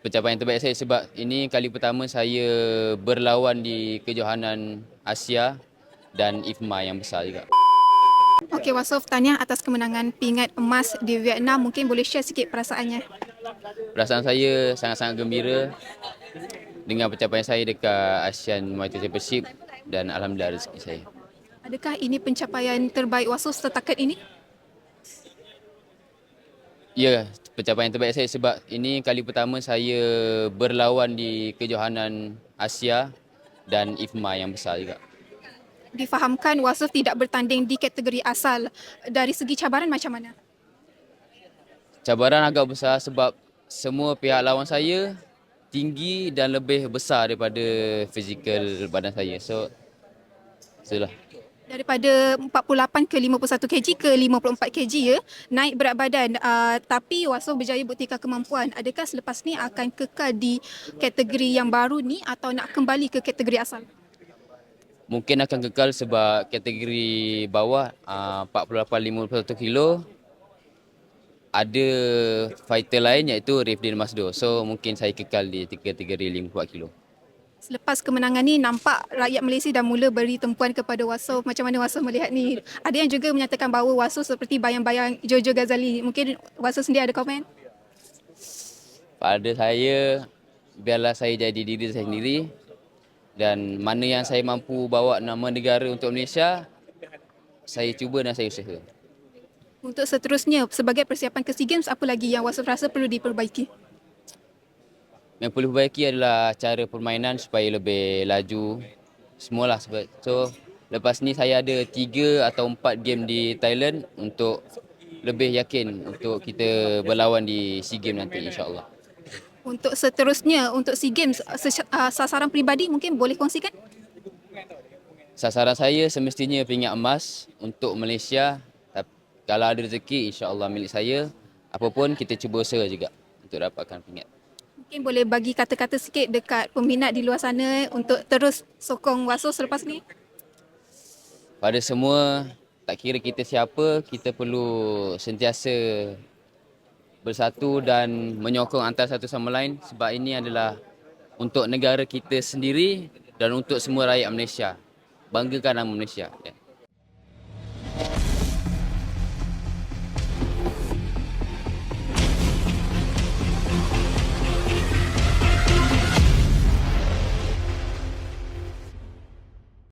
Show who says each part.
Speaker 1: pencapaian terbaik saya sebab ini kali pertama saya berlawan di kejohanan Asia dan IFMA yang besar juga.
Speaker 2: Okey, Wasof, tahniah atas kemenangan pingat emas di Vietnam. Mungkin boleh share sikit perasaannya.
Speaker 1: Perasaan saya sangat-sangat gembira dengan pencapaian saya dekat ASEAN Muay Thai Championship dan alhamdulillah rezeki saya.
Speaker 2: Adakah ini pencapaian terbaik Wasof setakat ini?
Speaker 1: Ya, pencapaian terbaik saya sebab ini kali pertama saya berlawan di kejohanan Asia dan IFMA yang besar juga.
Speaker 2: Difahamkan Wasof tidak bertanding di kategori asal. Dari segi cabaran macam mana?
Speaker 1: Cabaran agak besar sebab semua pihak lawan saya tinggi dan lebih besar daripada fizikal badan saya. So, itulah.
Speaker 2: Daripada 48 ke 51 kg ke 54 kg ya, naik berat badan. Uh, tapi Wasof berjaya buktikan kemampuan. Adakah selepas ni akan kekal di kategori yang baru ni atau nak kembali ke kategori asal?
Speaker 1: Mungkin akan kekal sebab kategori bawah uh, 48-51 kilo ada fighter lain iaitu Rifdin Masdo. So mungkin saya kekal di kategori 54 kilo.
Speaker 2: Selepas kemenangan ni nampak rakyat Malaysia dah mula beri tumpuan kepada Wasof. Macam mana Wasof melihat ni? Ada yang juga menyatakan bahawa Wasof seperti bayang-bayang Jojo Ghazali. Mungkin Wasof sendiri ada komen?
Speaker 1: Pada saya, biarlah saya jadi diri saya sendiri dan mana yang saya mampu bawa nama negara untuk Malaysia, saya cuba dan saya usaha.
Speaker 2: Untuk seterusnya, sebagai persiapan ke SEA Games, apa lagi yang Wasof rasa perlu diperbaiki?
Speaker 1: Yang perlu diperbaiki adalah cara permainan supaya lebih laju. Semualah sebab so lepas ni saya ada tiga atau empat game di Thailand untuk lebih yakin untuk kita berlawan di SEA Games nanti insya-Allah.
Speaker 2: Untuk seterusnya, untuk SEA Games, uh, sasaran peribadi mungkin boleh kongsikan?
Speaker 1: Sasaran saya semestinya pingat emas untuk Malaysia. Kalau ada rezeki insya-Allah milik saya. Apapun kita cuba usaha juga untuk dapatkan pingat.
Speaker 2: Mungkin boleh bagi kata-kata sikit dekat peminat di luar sana untuk terus sokong Wasof selepas ni?
Speaker 1: Pada semua, tak kira kita siapa, kita perlu sentiasa bersatu dan menyokong antara satu sama lain sebab ini adalah untuk negara kita sendiri dan untuk semua rakyat Malaysia. Banggakan nama Malaysia. Ya.